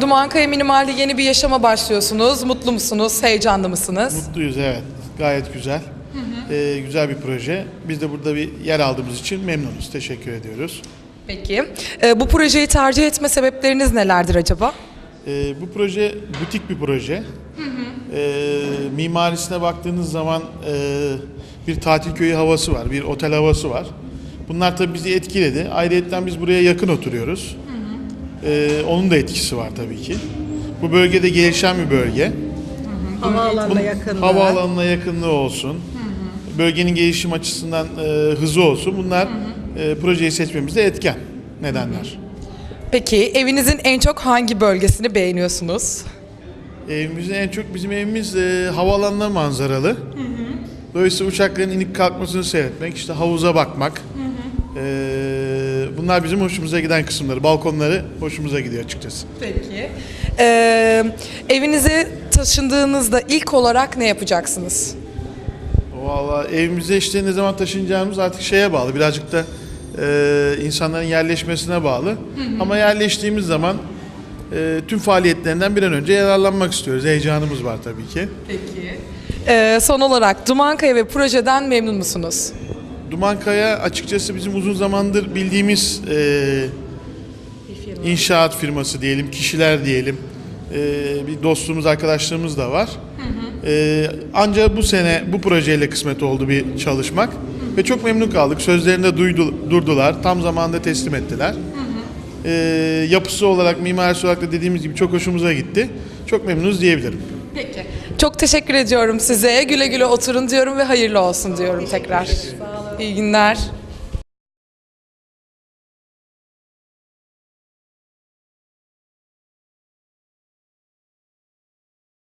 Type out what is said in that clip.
Dumankaya Minimal'de yeni bir yaşama başlıyorsunuz. Mutlu musunuz? Heyecanlı mısınız? Mutluyuz evet. Gayet güzel. Ee, güzel bir proje. Biz de burada bir yer aldığımız için memnunuz. Teşekkür ediyoruz. Peki. Ee, bu projeyi tercih etme sebepleriniz nelerdir acaba? Ee, bu proje butik bir proje. Ee, mimarisine baktığınız zaman e, bir tatil köyü havası var, bir otel havası var. Bunlar tabii bizi etkiledi. Ayrıca biz buraya yakın oturuyoruz. Ee, onun da etkisi var tabii ki. Bu bölgede gelişen bir bölge. Havaalanına yakınlığı. Havaalanına yakınlığı olsun. Bölgenin gelişim açısından e, hızı olsun. Bunlar e, projeyi seçmemizde etken nedenler. Peki evinizin en çok hangi bölgesini beğeniyorsunuz? Evimizin en çok bizim evimiz e, havaalanına manzaralı. Dolayısıyla uçakların inip kalkmasını seyretmek, işte havuza bakmak. E, bunlar bizim hoşumuza giden kısımları. Balkonları hoşumuza gidiyor açıkçası. Peki. Ee, evinize taşındığınızda ilk olarak ne yapacaksınız? Valla evimize işte ne zaman taşınacağımız artık şeye bağlı. Birazcık da e, insanların yerleşmesine bağlı. Ama yerleştiğimiz zaman e, tüm faaliyetlerinden bir an önce yararlanmak istiyoruz. Heyecanımız var tabii ki. Peki. Ee, son olarak Dumankaya ve projeden memnun musunuz? Dumankaya açıkçası bizim uzun zamandır bildiğimiz e, inşaat firması diyelim, kişiler diyelim. E, bir dostluğumuz, arkadaşlığımız da var. E, ancak bu sene bu projeyle kısmet oldu bir çalışmak. Ve çok memnun kaldık. Sözlerinde duydu, durdular. Tam zamanında teslim ettiler. E, yapısı olarak, mimarisi olarak da dediğimiz gibi çok hoşumuza gitti. Çok memnunuz diyebilirim. Peki. Çok teşekkür ediyorum size. Güle güle oturun diyorum ve hayırlı olsun diyorum tekrar. İyi günler.